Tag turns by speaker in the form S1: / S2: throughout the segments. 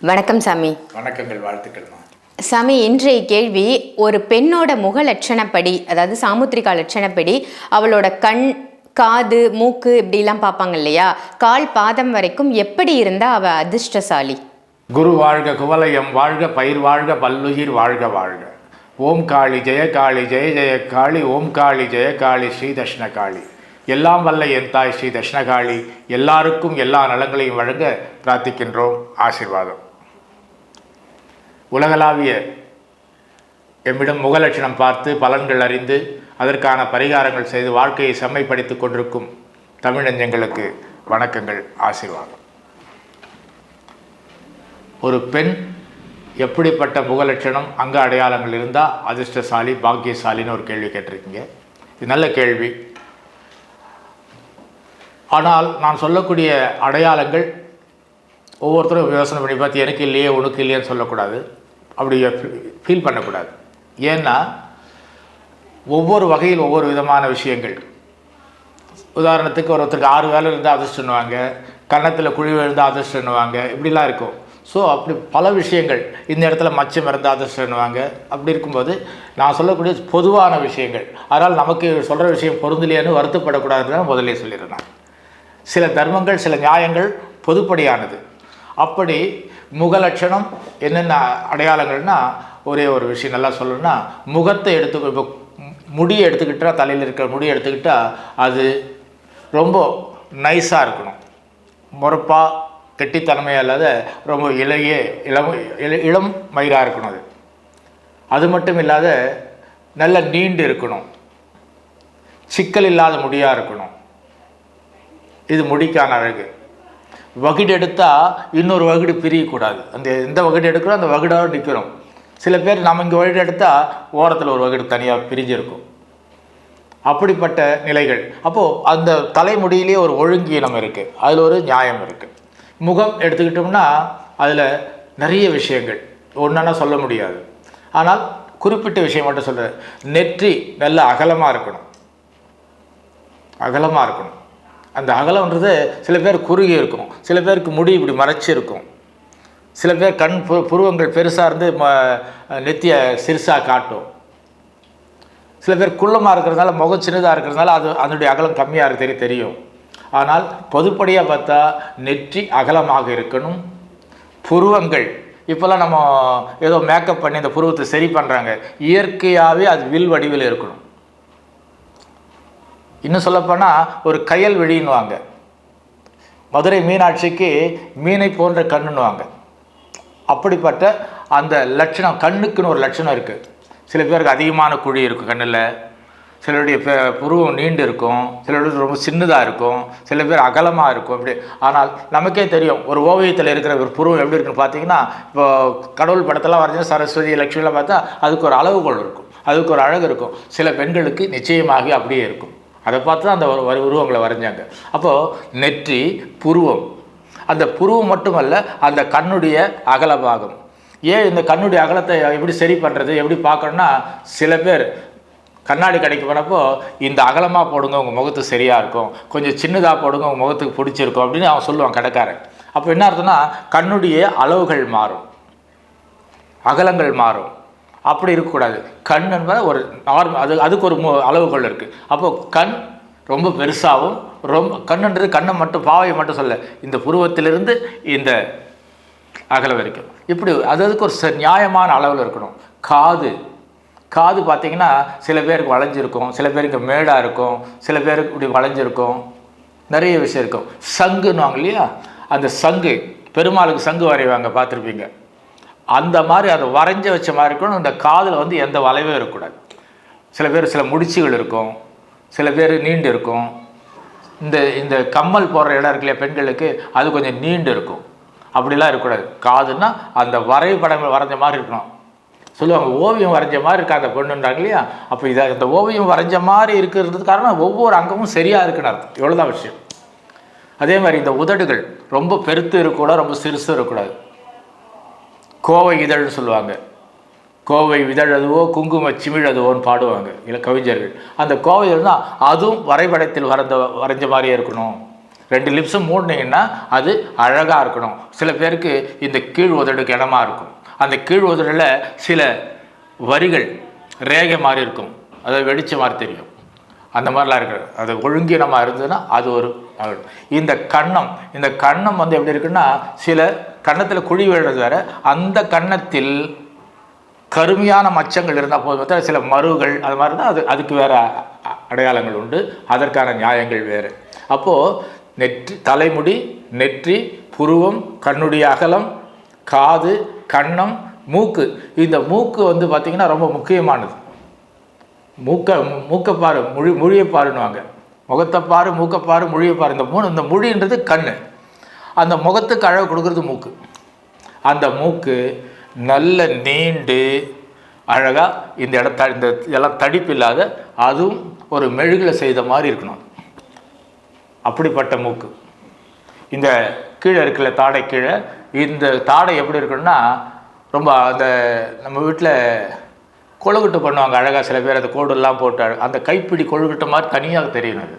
S1: வணக்கம் சாமி.
S2: வணக்கங்கள் வாழ்த்துக்கள்மா.
S1: சாமி இன்றைய கேள்வி ஒரு பெண்ணோட முக லட்சணப்படி அதாவது சாமுத்திரிகா லட்சணப்படி அவளோட கண் காது மூக்கு இப்படிலாம் பார்ப்பாங்க இல்லையா? கால் பாதம் வரைக்கும் எப்படி இருந்தா அவ அதிர்ஷ்டசாலி?
S2: குரு வாழ்க குவலயம் வாழ்க பயிர் வாழ்க பல்லுயிர் வாழ்க வாழ்க. ஓம் காளி ஜெய காளி ஜெய ஜெய காளி ஓம் காளி ஜெய காளி ஸ்ரீ தட்சிண காளி. எல்லாம் வல்ல என் தாய் ஸ்ரீ தட்சிணகாளி எல்லாருக்கும் எல்லா நலங்களையும் வழங்க பிரார்த்திக்கின்றோம். ஆசீர்வாதம். உலகளாவிய எம்மிடம் முகலட்சணம் பார்த்து பலன்கள் அறிந்து அதற்கான பரிகாரங்கள் செய்து வாழ்க்கையை செம்மைப்படுத்திக் கொண்டிருக்கும் தமிழஞ்சங்களுக்கு வணக்கங்கள் ஆசீர்வாதம். ஒரு பெண் எப்படிப்பட்ட முகலட்சணம் அங்க அடையாளங்கள் இருந்தால் அதிர்ஷ்டசாலி பாக்கியசாலின்னு ஒரு கேள்வி கேட்டிருக்கீங்க. இது நல்ல கேள்வி. ஆனால் நான் சொல்லக்கூடிய அடையாளங்கள் ஒவ்வொருத்தரும் யோசனை பண்ணி பார்த்து எனக்கு இல்லையே உனக்கு இல்லையேன்னு சொல்லக்கூடாது. அப்படி ஃபீல் பண்ணக்கூடாது. ஏன்னா ஒவ்வொரு வகையில் ஒவ்வொரு விதமான விஷயங்கள். உதாரணத்துக்கு ஒருத்தருக்கு ஆறு வேலை இருந்தால் அதிர்ஷ்டன்னுவாங்க கன்னத்தில் குழி விழுந்தால் அதிர்ஷ்டன்னுவாங்க இப்படிலாம் இருக்கும். ஸோ அப்படி பல விஷயங்கள். இந்த இடத்துல மச்சம் இருந்தால் அதிர்ஷ்டன்னுவாங்க அப்படி இருக்கும்போது நான் சொல்லக்கூடிய பொதுவான விஷயங்கள். அதனால் நமக்கு சொல்கிற விஷயம் பொருந்தலையான்னு வருத்தப்படக்கூடாதுன்னு முதலே சொல்லிடுறேன் சில தர்மங்கள் சில நியாயங்கள் பொதுப்படியானது. அப்படி முகலட்சணம் என்னென்ன அடையாளங்கள்னா ஒரே ஒரு விஷயம் நல்லா சொல்லணும்னா முகத்தை எடுத்து இப்போ முடியை எடுத்துக்கிட்டால் தலையில் இருக்கிற முடியை எடுத்துக்கிட்டால் அது ரொம்ப நைஸாக இருக்கணும். முறப்பாக கெட்டித்தன்மையாக இல்லாத ரொம்ப இளைய இளம் இளம் மயிராக இருக்கணும் அது. அது மட்டும் இல்லாத நல்ல நீண்டு இருக்கணும். சிக்கல் இல்லாத முடியாக இருக்கணும். இது முடிக்கான அழகு. வகுடு எடுத்தால் இன்னொரு வகுடு பிரியக்கூடாது. அந்த எந்த வகுடு எடுக்கிறோம் அந்த வகுடாக நிற்கிறோம். சில பேர் நம்ம இங்கே வகுடு எடுத்தால் ஓரத்தில் ஒரு வகுடு தனியாக பிரிஞ்சிருக்கும். அப்படிப்பட்ட நிலைகள். அப்போது அந்த தலைமுடியிலே ஒரு ஒழுங்கீனம் இருக்குது அதில் ஒரு நியாயம் இருக்குது முகம் எடுத்துக்கிட்டோம்னா அதில் நிறைய விஷயங்கள். ஒன்றா சொல்ல முடியாது. ஆனால் குறிப்பிட்ட விஷயம் மட்டும் சொல்கிறேன் நெற்றி நல்ல அகலமாக இருக்கணும். அகலமாக இருக்கணும். அந்த அகலம்ன்றது சில பேர் குறுகி இருக்கும். சில பேருக்கு முடி இப்படி மறைச்சி இருக்கும். சில பேர் கண் பு புருவங்கள் பெருசாக இருந்து ம நெத்தியை சிறுசாக காட்டும். சில பேர் குள்ளமாக இருக்கிறதுனால முகம் சின்னதாக இருக்கிறதுனால அது அதனுடைய அகலம் கம்மியாக இருக்கு தெரியும். ஆனால் பொதுப்படியாக பார்த்தா நெற்றி அகலமாக இருக்கணும். புருவங்கள் இப்போல்லாம் நம்ம ஏதோ மேக்கப் பண்ணி அந்த புருவத்தை சரி பண்ணுறாங்க இயற்கையாகவே அது வில் வடிவில் இருக்கணும். இன்னும் சொல்லப்போனால் ஒரு கையல் விழின்னுவாங்க. மதுரை மீனாட்சிக்கு மீனை போன்ற கண்ணுன்னுவாங்க. அப்படிப்பட்ட அந்த லட்சணம் கண்ணுக்குன்னு ஒரு லட்சணம் இருக்குது சில பேருக்கு அதிகமான குழி இருக்கும் கண்ணில். சிலருடைய பெ- புருவம் நீண்டு இருக்கும். சிலருடைய ரொம்ப சின்னதாக இருக்கும். சில பேர் அகலமாக இருக்கும். இப்படி ஆனால் நமக்கே தெரியும் ஒரு ஓவியத்தில் இருக்கிற ஒரு புருவம் எப்படி இருக்குன்னு பார்த்தீங்கன்னா இப்போ கடவுள் படத்தெல்லாம் வரைஞ்சா சரஸ்வதி லட்சுமிலாம் பார்த்தா அதுக்கு ஒரு அளவுகோல் இருக்கும். அதுக்கு ஒரு அழகு இருக்கும். சில பெண்களுக்கு நிச்சயமாக அப்படியே இருக்கும். அதை பார்த்து தான் அந்த உருவங்களை வரைஞ்சாங்க. அப்போது நெற்றி புருவம். அந்த புருவம் மட்டுமல்ல அந்த கண்ணுடைய அகல பாகம் ஏன் இந்த கண்ணுடைய அகலத்தை எப்படி சரி பண்ணுறது எப்படி பார்க்கணும்னா சில பேர் கண்ணாடி கடைக்கு போனப்போ இந்த அகலமாக போடுங்க உங்கள் முகத்துக்கு சரியாக இருக்கும். கொஞ்சம் சின்னதாக போடுங்க உங்கள் முகத்துக்கு பிடிச்சிருக்கும். அப்படின்னு அவன் சொல்லுவான் கடைக்காரன். அப்போ என்ன அர்த்தம்னா கண்ணுடைய அளவுகள் மாறும். அகலங்கள் மாறும். அப்படி இருக்கக்கூடாது. கண் என்பது ஒரு நார்மல் அது அதுக்கு ஒரு மு- அளவுகோல் இருக்குது அப்போது கண் ரொம்ப பெருசாகவும் ரொம்ப கண்ணுன்றது கண்ணை மட்டும் பாவையை மட்டும் சொல்ல இந்த புருவத்திலிருந்து இந்த அகல வரைக்கும். இப்படி அது அதுக்கு ஒரு ச- நியாயமான அளவில் இருக்கணும். காது காது பார்த்திங்கன்னா சில பேருக்கு வளைஞ்சிருக்கும் சில பேருக்கு மேடாக இருக்கும் சில பேருக்கு இப்படி வளைஞ்சிருக்கும். நிறைய விஷயம் இருக்கும். சங்குன்னுவாங்க இல்லையா? அந்த சங்கு பெருமாளுக்கு சங்கு வரைவாங்க பார்த்துருப்பீங்க. அந்த மாதிரி அதை வரைஞ்ச வச்ச மாதிரி இருக்கணும். இந்த காதில் வந்து எந்த வளைவும் இருக்கக்கூடாது. சில பேர் சில முடிச்சுகள் இருக்கும். சில பேர் நீண்டு இருக்கும். இந்த இந்த கம்மல் போடுற இடம் இருக்கு இல்லையா பெண்களுக்கு அது கொஞ்சம் நீண்டு இருக்கும். அப்படிலாம் இருக்கக்கூடாது. காதுன்னா அந்த வரைபடங்கள் வரைஞ்ச மாதிரி இருக்கணும். சொல்லுவாங்க ஓவியம் வரைஞ்ச மாதிரி இருக்கா? அந்த பொண்ணுன்றாங்க இல்லையா? அப்போ இதை இந்த ஓவியம் வரைஞ்ச மாதிரி இருக்கிறது காரணம் ஒவ்வொரு அங்கமும் சரியாக இருக்குன்னு அர்த்தம். இவ்வளோதான் விஷயம். அதே மாதிரி இந்த உதடுகள் ரொம்ப பெருத்து இருக்கக்கூடாது ரொம்ப சிறுசும் இருக்கக்கூடாது. கோவை இதழ்னு சொல்லுவாங்க. கோவை இதழதுவோ குங்கும சிமிழதுவோன்னு பாடுவாங்க. இல்லை கவிஞர்கள். அந்த கோவை இதழ் அதுவும் வரைபடத்தில் வரைந்த வரைஞ்ச மாதிரியே இருக்கணும். ரெண்டு லிப்ஸும் மூடினீங்கன்னா அது அழகாக இருக்கணும். சில பேருக்கு இந்த கீழ் உதடுக்கு இடமா இருக்கும். அந்த கீழ் உதடில் சில வரிகள் ரேகை மாதிரி இருக்கும். அதை வெடிச்ச மாதிரி தெரியும். அந்த மாதிரிலாம் இருக்கு அது ஒழுங்கீனமாக இருந்ததுன்னா அது ஒரு அழகு. இந்த கன்னம் இந்த கன்னம் வந்து எப்படி இருக்குன்னா சில கன்னத்தில் குழி விழுறது வேற அந்த கன்னத்தில் கருமையான மச்சங்கள் இருந்தால் போதும் பார்த்தா சில மருவுகள் அது மாதிரி தான் அது அதுக்கு வேறு அடையாளங்கள் உண்டு. அதற்கான நியாயங்கள் வேறு. அப்போது நெற்றி தலைமுடி நெற்றி புருவம் கண்ணுடைய அகலம் காது கன்னம் மூக்கு. இந்த மூக்கு வந்து பார்த்திங்கன்னா ரொம்ப முக்கியமானது. மூக்க மூக்க பாரு மொழி மொழியை பாருன்னுவாங்க. முகத்தை மூக்கப்பாரு மூக்கை இந்த மூணு இந்த மொழின்றது கண் அந்த முகத்துக்கு அழகு கொடுக்கறது மூக்கு. அந்த மூக்கு நல்ல நீண்டு அழகாக இந்த இடத்த இந்த எல்லாம் தடிப்பு இல்லாத அதுவும் ஒரு மெழுகில் செய்த மாதிரி இருக்கணும். அப்படிப்பட்ட மூக்கு. இந்த கீழே இருக்கிற தாடை கீழே இந்த தாடை எப்படி இருக்குன்னா ரொம்ப அந்த நம்ம வீட்டில் கொழுக்கட்டை பண்ணுவாங்க அழகாக சில பேர் அந்த கோடெல்லாம் போட்டு அந்த கைப்பிடி கொழுக்கட்டை மாதிரி தனியாக தெரியும் அது.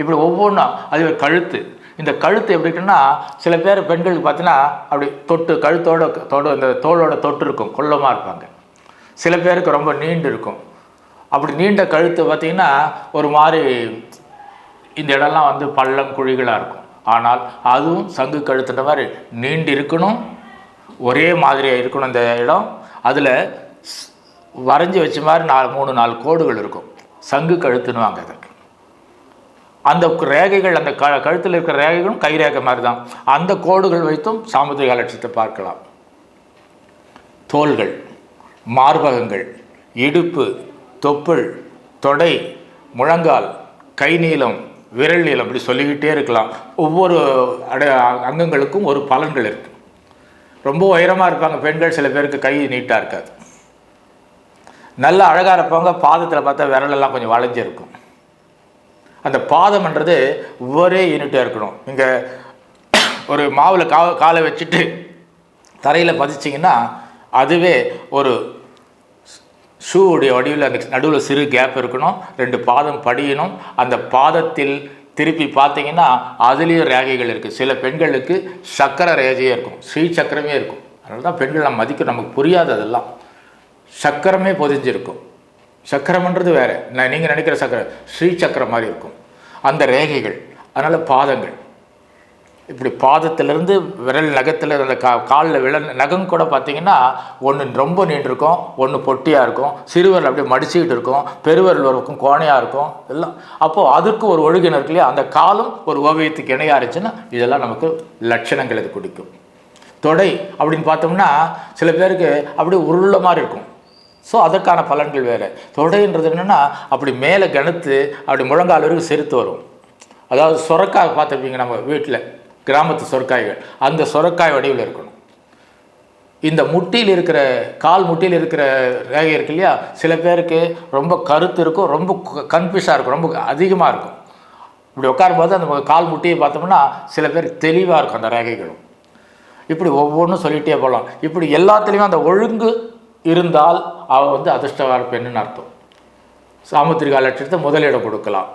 S2: இப்படி ஒவ்வொன்றும் அது ஒரு கழுத்து. இந்த கழுத்து எப்படி இருக்குன்னா சில பேர் பெண்களுக்கு பார்த்தீங்கன்னா அப்படி தொட்டு கழுத்தோட தொட இந்த தோளோட தொட்டு இருக்கும் கொள்ளமாக இருப்பாங்க. சில பேருக்கு ரொம்ப நீண்டு இருக்கும். அப்படி நீண்ட கழுத்து பார்த்திங்கன்னா ஒரு மாதிரி இந்த இடம்லாம் வந்து பள்ளம் குழிகளாக இருக்கும். ஆனால் அதுவும் சங்கு கழுத்துன்ற மாதிரி நீண்டு இருக்கணும் ஒரே மாதிரியாக இருக்கணும் இந்த இடம். அதில் வரைஞ்சி வச்ச மாதிரி நாலு மூணு நாலு கோடுகள் இருக்கும். சங்கு கழுத்துன்னுவாங்க அதுக்கு அந்த ரேகைகள் அந்த க கழுத்தில் இருக்கிற ரேகைகளும் கை ரேகை மாதிரி தான். அந்த கோடுகள் வைத்தும் சாமுத்திரிக லட்சத்தை பார்க்கலாம். தோள்கள் மார்பகங்கள் இடுப்பு தொப்புள் தொடை முழங்கால் கை நீளம் விரல் நீளம் அப்படி சொல்லிக்கிட்டே இருக்கலாம். ஒவ்வொரு அட அங்கங்களுக்கும் ஒரு பலன்கள் இருக்குது ரொம்ப உயரமாக இருப்பாங்க பெண்கள் சில பேருக்கு கை நீட்டாக இருக்காது. நல்லா அழகாக இருப்பாங்க பாதத்தில் பார்த்தா விரலெல்லாம் கொஞ்சம் வளைஞ்சிருக்கும். அந்த பாதம்ன்றது ஒரே யூனிட்டாக இருக்கணும். இங்கே ஒரு மாவில் கா காலை வச்சுட்டு தரையில் பதிச்சிங்கன்னா அதுவே ஒரு ஷூவுடைய வடிவில் அந்த நடுவில் சிறு கேப் இருக்கணும். ரெண்டு பாதம் படியணும். அந்த பாதத்தில் திருப்பி பார்த்தீங்கன்னா அதுலேயும் ரேகைகள் இருக்குது சில பெண்களுக்கு சக்கர ரேகையே இருக்கும். ஸ்ரீ சக்கரமே இருக்கும். அதனால தான் பெண்கள் நம்ம மதிக்க நமக்கு புரியாது அதெல்லாம். சக்கரமே பொதிஞ்சிருக்கும். சக்கரம்ன்றது வேறு. நான் நீங்கள் நினைக்கிற சக்கரம் ஸ்ரீ சக்கரம் மாதிரி இருக்கும். அந்த ரேகைகள் அதனால் பாதங்கள். இப்படி பாதத்திலேருந்து விரல் நகத்தில் அந்த கா காலில் விரல் நகம் கூட பார்த்தீங்கன்னா ஒன்று ரொம்ப நீண்டிருக்கும் ஒன்று பொட்டியாக இருக்கும். சிறுவரில் அப்படியே மடிச்சுக்கிட்டு இருக்கும். பெருவரில் இருக்கும் கோணையாக இருக்கும். எல்லாம். அப்போது அதுக்கு ஒரு ஒழுங்கினர் இருக்கு இல்லையா? அந்த காலம் ஒரு ஓவியத்துக்கு இணையாக இருந்துச்சுன்னா இதெல்லாம் நமக்கு லட்சணங்கள் இது குடிக்கும். தொடை அப்படின்னு பார்த்தோம்னா சில பேருக்கு அப்படியே உருள மாதிரி இருக்கும். ஸோ அதற்கான பலன்கள் வேறு. தொடைன்றது என்னென்னா அப்படி மேலே கணத்து அப்படி முழங்கால் வரைக்கும் செருத்து வரும். அதாவது சுரக்காய் பார்த்துருப்பீங்க நம்ம வீட்டில் கிராமத்து சொரக்காய்கள். அந்த சொரக்காய் வடிவில் இருக்கணும். இந்த முட்டியில் இருக்கிற கால் முட்டியில் இருக்கிற ரேகை இருக்கு இல்லையா? சில பேருக்கு ரொம்ப கருத்து இருக்கும் ரொம்ப கன்ஃபியூஸாக இருக்கும் ரொம்ப அதிகமாக இருக்கும். இப்படி உட்காரும்போது அந்த கால் முட்டியை பார்த்தோம்னா சில பேர் தெளிவாக இருக்கும் அந்த ரேகைகளும். இப்படி ஒவ்வொன்றும் சொல்லிகிட்டே போகலாம். இப்படி எல்லாத்துலேயும் அந்த ஒழுங்கு இருந்தால் அவள் வந்து அதிர்ஷ்டவார பெண்ணுன்னு அர்த்தம். சாமுத்திரிகா லட்சணத்தை முதலிடம் கொடுக்கலாம்.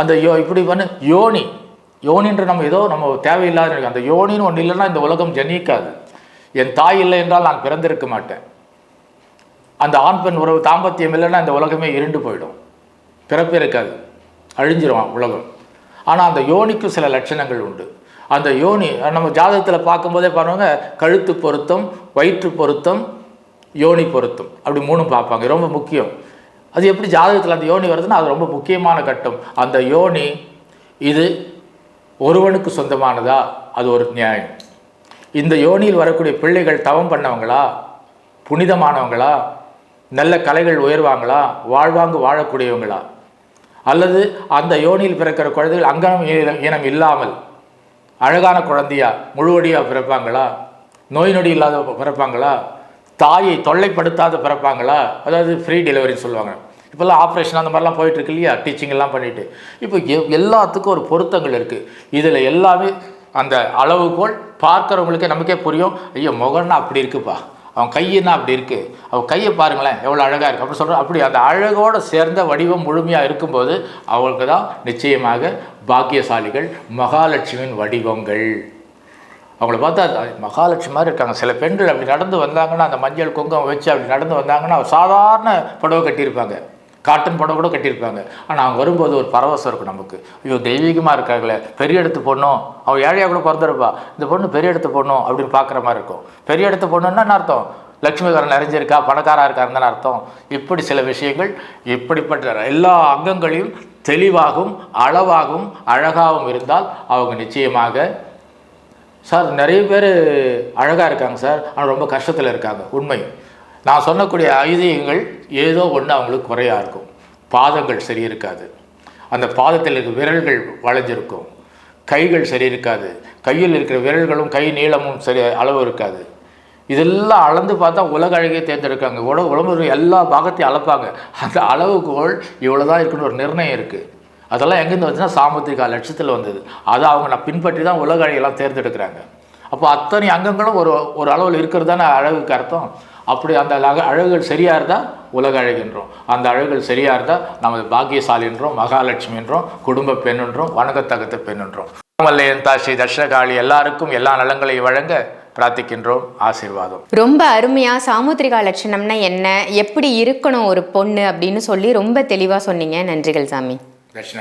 S2: அந்த யோ இப்படி பண்ணு யோனி யோனின்ற நம்ம ஏதோ நம்ம தேவையில்லாத அந்த யோனின்னு ஒன்று இல்லைன்னா இந்த உலகம் ஜனிக்காது. என் தாய் இல்லை என்றால் நான் பிறந்திருக்க மாட்டேன். அந்த ஆண் பெண் உறவு தாம்பத்தியம் இல்லைன்னா இந்த உலகமே இருண்டு போயிடும். பிறப்பே இருக்காது. அழிஞ்சிரும் உலகம். ஆனால் அந்த யோனிக்கும் சில லட்சணங்கள் உண்டு. அந்த யோனி நம்ம ஜாதகத்தில் பார்க்கும்போதே பாருங்க கழுத்து பொருத்தம் வயிற்று பொருத்தம் யோனி பொருத்தம். அப்படி மூணும் பார்ப்பாங்க. ரொம்ப முக்கியம். அது எப்படி ஜாதகத்தில் அந்த யோனி வருதுன்னா அது ரொம்ப முக்கியமான கட்டம். அந்த யோனி இது ஒருவனுக்கு சொந்தமானதா? அது ஒரு நியாயம். இந்த யோனியில் வரக்கூடிய பிள்ளைகள் தவம் பண்ணவங்களா? புனிதமானவங்களா? நல்ல கலைகள் உயர்வாங்களா? வாழ்வாங்கு வாழக்கூடியவங்களா? அல்லது அந்த யோனியில் பிறக்கிற குழந்தைகள் அங்கனம் இனம் இல்லாமல் அழகான குழந்தையா முழுவடியாக பிறப்பாங்களா? நோய் நொடி இல்லாத பிறப்பாங்களா? தாயை தொல்லைப்படுத்தாத பிறப்பாங்களா? அதாவது ஃப்ரீ டெலிவரின்னு சொல்லுவாங்க. இப்போல்லாம் ஆப்ரேஷன் அந்த மாதிரிலாம் போயிட்டுருக்கு இல்லையா? டீச்சிங் எல்லாம் பண்ணிட்டு. இப்போ எல்லாத்துக்கும் ஒரு பொருத்தங்கள் இருக்குது இதில் எல்லாமே அந்த அளவுகோல் பார்க்குறவங்களுக்கே நமக்கே புரியும். ஐயோ முகம்னா அப்படி இருக்குப்பா. அவன் கையினா அப்படி இருக்குது அவன் கையை பாருங்களேன் எவ்வளோ அழகாக இருக்குது அப்படி சொல்கிறோம் அப்படி அந்த அழகோடு சேர்ந்த வடிவம் முழுமையாக இருக்கும்போது அவங்களுக்கு தான் நிச்சயமாக பாக்கியசாலிகள் மகாலட்சுமியின் வடிவங்கள். அவங்கள பார்த்தா அது மகாலட்சுமி மாதிரி இருக்காங்க. சில பெண்கள் அப்படி நடந்து வந்தாங்கன்னா அந்த மஞ்சள் குங்குமம் வச்சு அப்படி நடந்து வந்தாங்கன்னா சாதாரண புடவை கட்டியிருப்பாங்க. காட்டன் புடவை கூட கட்டியிருப்பாங்க. ஆனால் அவங்க வரும்போது ஒரு பரவசம் இருக்கும் நமக்கு. ஐயோ தெய்வீகமாக இருக்காங்களே. பெரிய இடத்து பொண்ணும் அவள் ஏழையாக கூட பிறந்திருப்பா. இந்த பொண்ணு பெரிய இடத்து பொண்ணும் அப்படின்னு பார்க்குற மாதிரி இருக்கும். பெரிய இடத்து பொண்ணுன்னா என்ன அர்த்தம்? லட்சுமிகாரன் நிறைஞ்சிருக்கா பணக்காரா இருக்காருன்னு அர்த்தம். இப்படி சில விஷயங்கள் இப்படிப்பட்ட எல்லா அங்கங்களையும் தெளிவாகவும் அளவாகவும் அழகாகவும் இருந்தால் அவங்க நிச்சயமாக சார் நிறைய பேர் அழகாக இருக்காங்க சார். ஆனால் ரொம்ப கஷ்டத்தில் இருக்காங்க. உண்மை. நான் சொன்னக்கூடிய ஐதீகங்கள் ஏதோ ஒன்று அவங்களுக்கு குறையா இருக்கும். பாதங்கள் சரி இருக்காது. அந்த பாதத்தில் இருக்க விரல்கள் வளைஞ்சிருக்கும். கைகள் சரி இருக்காது. கையில் இருக்கிற விரல்களும் கை நீளமும் சரி அளவு இருக்காது. இதெல்லாம் அளந்து பார்த்தா உலக அழகே தேர்ந்தெடுக்காங்க. உட உடம்பு எல்லா பாகத்தையும் அளப்பாங்க. அந்த அளவுகோல் இவ்வளோ தான் இருக்குன்னு ஒரு நிர்ணயம் இருக்குது அதெல்லாம் எங்கேருந்து வந்துச்சுன்னா சாமுத்திரிகா லட்சத்தில் வந்தது. அதை அவங்க நான் பின்பற்றி தான் உலக அழகெல்லாம் தேர்ந்தெடுக்கிறாங்க. அப்போ அத்தனை அங்கங்களும் ஒரு ஒரு அளவில் இருக்கிறது தானே அழகுக்கு அர்த்தம். அப்படி அந்த அழகு அழகுகள் சரியாக இருந்தால் உலக அழகுன்றோம். அந்த அழகுகள் சரியாக இருந்தால் நமது பாக்கியசாலின்றோம் மகாலட்சுமின்றோம் குடும்ப பெண்ணுன்றோம் வணக்கத்தகத்த பெண்ணுன்றோம் மல்லையந்தா ஸ்ரீ தட்சிணகாளி எல்லாருக்கும் எல்லா நலங்களையும் வழங்க பிரார்த்திக்கின்றோம். ஆசீர்வாதம்.
S1: ரொம்ப அருமையா சாமுத்திரிகா லட்சணம்னா என்ன? எப்படி இருக்கணும் ஒரு பொண்ணு அப்படின்னு சொல்லி ரொம்ப தெளிவா சொன்னீங்க. நன்றிகள் சாமி.
S2: தட்சிண